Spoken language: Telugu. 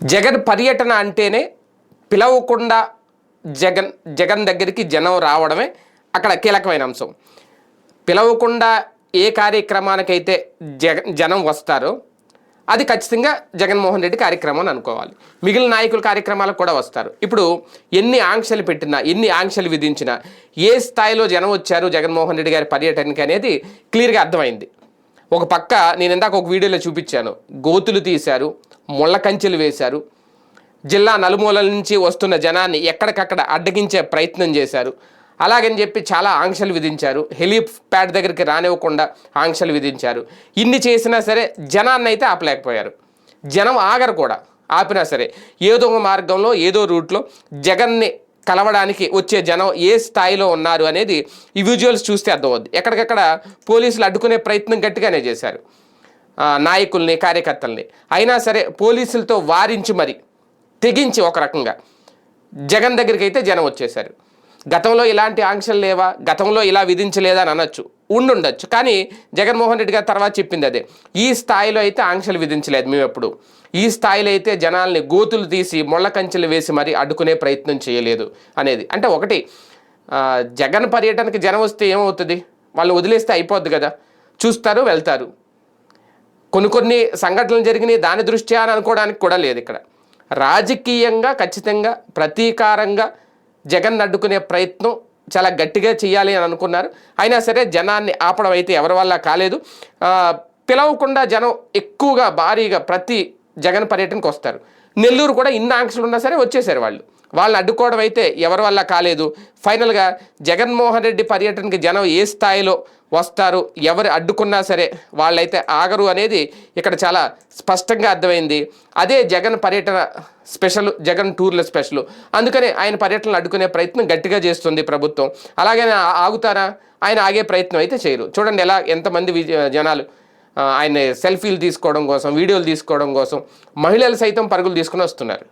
జగన్ పర్యటన అంటేనే పిలవకుండా జగన్ జగన్ దగ్గరికి జనం రావడమే అక్కడ కీలకమైన అంశం. పిలవకుండా ఏ కార్యక్రమానికైతే జగ జనం వస్తారో అది ఖచ్చితంగా జగన్మోహన్ రెడ్డి కార్యక్రమం అని అనుకోవాలి. మిగిలిన నాయకుల కార్యక్రమాలకు కూడా వస్తారు. ఇప్పుడు ఎన్ని ఆంక్షలు పెట్టినా ఎన్ని ఆంక్షలు విధించినా ఏ స్థాయిలో జనం వచ్చారు జగన్మోహన్ రెడ్డి గారి పర్యటనకి అనేది క్లియర్గా అర్థమైంది. ఒక పక్క నేను ఇందాక ఒక వీడియోలో చూపించాను. గోతులు తీశారు ముళ్ళ కంచెలు వేశారు. జిల్లా నలుమూలల నుంచి వస్తున్న జనాన్ని ఎక్కడికక్కడ అడ్డగించే ప్రయత్నం చేశారు. అలాగని చెప్పి చాలా ఆంక్షలు విధించారు. హెలీప్యాడ్ దగ్గరికి రానివ్వకుండా ఆంక్షలు విధించారు. ఇన్ని చేసినా సరే జనాన్ని అయితే ఆపలేకపోయారు. జనం ఆగరు కూడా. ఆపినా సరే ఏదో ఒక మార్గంలో ఏదో రూట్లో జగన్ని కలవడానికి వచ్చే జనం ఏ స్థాయిలో ఉన్నారు అనేది ఈ విజువల్స్ చూస్తే అర్థమవుద్ది. ఎక్కడికక్కడ పోలీసులు అడ్డుకునే ప్రయత్నం గట్టిగానే చేశారు. నాయకుల్ని కార్యకర్తల్ని. అయినా సరే పోలీసులతో వారించి మరి తెగించి ఒక రకంగా జగన్ దగ్గరికి అయితే జనం వచ్చేసారు గతంలో ఇలాంటి ఆంక్షలు లేవా? గతంలో ఇలా విధించలేదా అని అనొచ్చు. ఉండుండొచ్చు. కానీ జగన్మోహన్ రెడ్డి గారు తర్వాత చెప్పింది అదే. ఈ స్థాయిలో అయితే ఆంక్షలు విధించలేదు మేము ఎప్పుడు ఈ స్థాయిలో అయితే జనాల్ని గోతులు తీసి ముళ్ళ కంచెలు వేసి మరి అడ్డుకునే ప్రయత్నం చేయలేదు అనేది. అంటే ఒకటి జగన్ పర్యటనకి జనం వస్తే ఏమవుతుంది? వాళ్ళు వదిలేస్తే అయిపోద్ది కదా. చూస్తారు వెళ్తారు. కొన్ని కొన్ని సంఘటనలు జరిగినాయి దాని దృష్ట్యా అని అనుకోవడానికి కూడా లేదు ఇక్కడ. రాజకీయంగా ఖచ్చితంగా ప్రతీకారంగా జగన్ అడ్డుకునే ప్రయత్నం చాలా గట్టిగా చేయాలి అని అనుకున్నారు. అయినా సరే జనాన్ని ఆపడం అయితే ఎవరి వల్ల కాలేదు. పిలవకుండా జనం ఎక్కువగా భారీగా ప్రతి జగన్ పర్యటనకు వస్తారు. నెల్లూరు కూడా ఇన్ని ఆంక్షలు ఉన్నా సరే వచ్చేసారు వాళ్ళు. వాళ్ళని అడ్డుకోవడం అయితే ఎవరి వల్ల కాలేదు. ఫైనల్గా జగన్మోహన్ రెడ్డి పర్యటనకి జనం ఏ స్థాయిలో వస్తారు ఎవరు అడ్డుకున్నా సరే వాళ్ళైతే ఆగరు అనేది ఇక్కడ చాలా స్పష్టంగా అర్థమైంది. అదే జగన్ పర్యటన స్పెషల్ జగన్ టూర్ల స్పెషల్. అందుకనే ఆయన పర్యటనలు అడ్డుకునే ప్రయత్నం గట్టిగా చేస్తుంది ప్రభుత్వం. అలాగే ఆగుతారా? ఆయన ఆగే ప్రయత్నం అయితే చేయరు. చూడండి ఎలా ఎంతమంది జనాలు ఆయన సెల్ఫీలు తీసుకోవడం కోసం వీడియోలు తీసుకోవడం కోసం మహిళలు సైతం పరుగులు తీసుకుని వస్తున్నారు.